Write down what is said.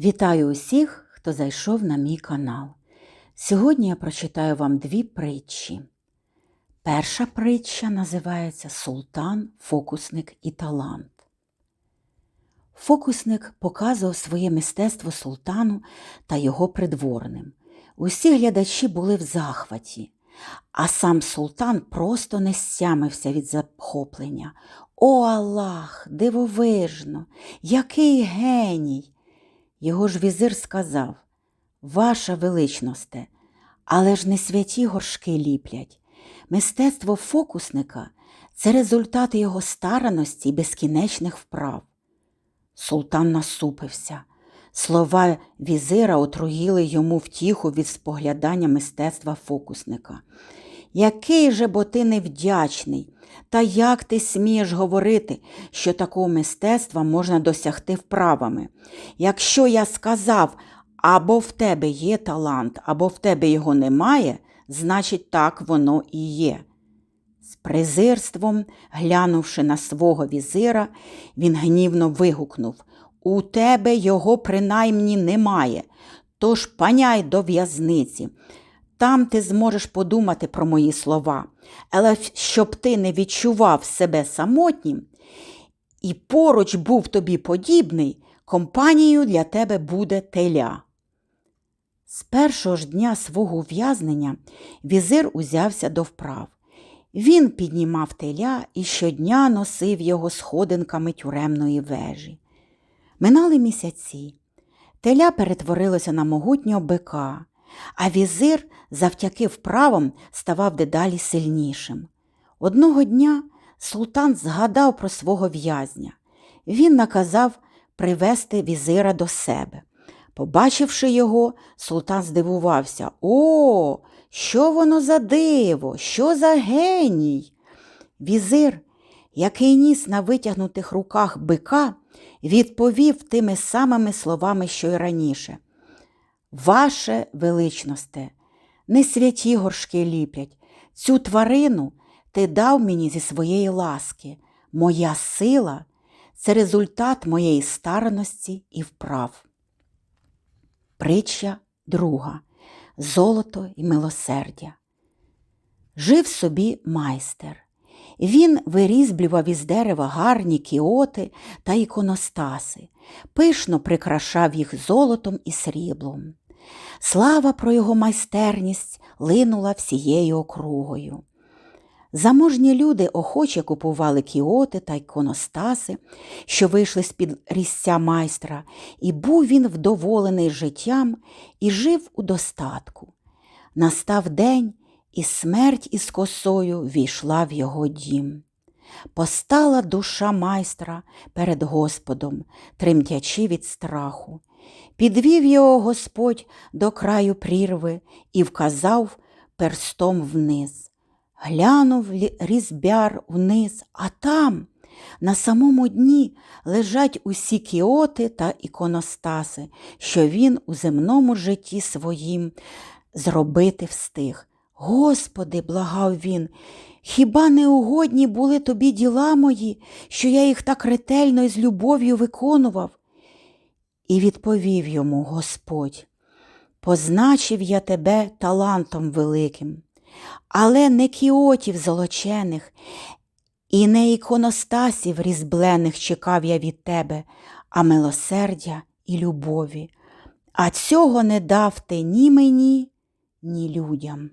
Вітаю усіх, хто зайшов на мій канал. Сьогодні я прочитаю вам дві притчі. Перша притча називається Султан, фокусник і талант. Фокусник показував своє мистецтво султану та його придворним. Усі глядачі були в захваті, а сам султан просто не стямився від захоплення. О Аллах, дивовижно, який геній! Його ж візир сказав Ваша величносте, але ж не святі горшки ліплять. Мистецтво фокусника це результат його стараності і безкінечних вправ. Султан насупився. Слова візира отруїли йому втіху від споглядання мистецтва фокусника. Який же бо ти невдячний, та як ти смієш говорити, що такого мистецтва можна досягти вправами? Якщо я сказав, або в тебе є талант, або в тебе його немає, значить так воно і є. З презирством, глянувши на свого візира, він гнівно вигукнув У тебе його принаймні немає, тож паняй до в'язниці. Там ти зможеш подумати про мої слова, але щоб ти не відчував себе самотнім і поруч був тобі подібний, компанією для тебе буде теля. З першого ж дня свого ув'язнення візир узявся до вправ. Він піднімав теля і щодня носив його сходинками тюремної вежі. Минали місяці. Теля перетворилося на могутнього бика, а візир завдяки вправам ставав дедалі сильнішим. Одного дня султан згадав про свого в'язня. Він наказав привести візира до себе. Побачивши його, султан здивувався. О, що воно за диво, що за геній? Візир, який ніс на витягнутих руках бика, відповів тими самими словами, що й раніше. Ваше величносте, не святі горшки ліплять. Цю тварину ти дав мені зі своєї ласки. Моя сила це результат моєї стараності і вправ. Притча друга Золото і милосердя. Жив собі майстер. Він вирізблював із дерева гарні кіоти та іконостаси, пишно прикрашав їх золотом і сріблом. Слава про його майстерність линула всією округою. Заможні люди охоче купували кіоти та іконостаси, що вийшли з-під різця майстра, і був він вдоволений життям і жив у достатку. Настав день, і смерть із косою війшла в його дім. Постала душа майстра перед Господом, тремтячи від страху. Підвів його Господь до краю прірви і вказав перстом вниз. Глянув різбяр вниз, а там, на самому дні, лежать усі кіоти та іконостаси, що він у земному житті своїм зробити встиг. Господи, благав він, хіба не угодні були тобі діла мої, що я їх так ретельно і з любов'ю виконував? І відповів йому Господь, позначив я тебе талантом великим але не кіотів золочених, і не іконостасів різблених чекав я від тебе, а милосердя і любові. А цього не дав ти ні мені, ні людям.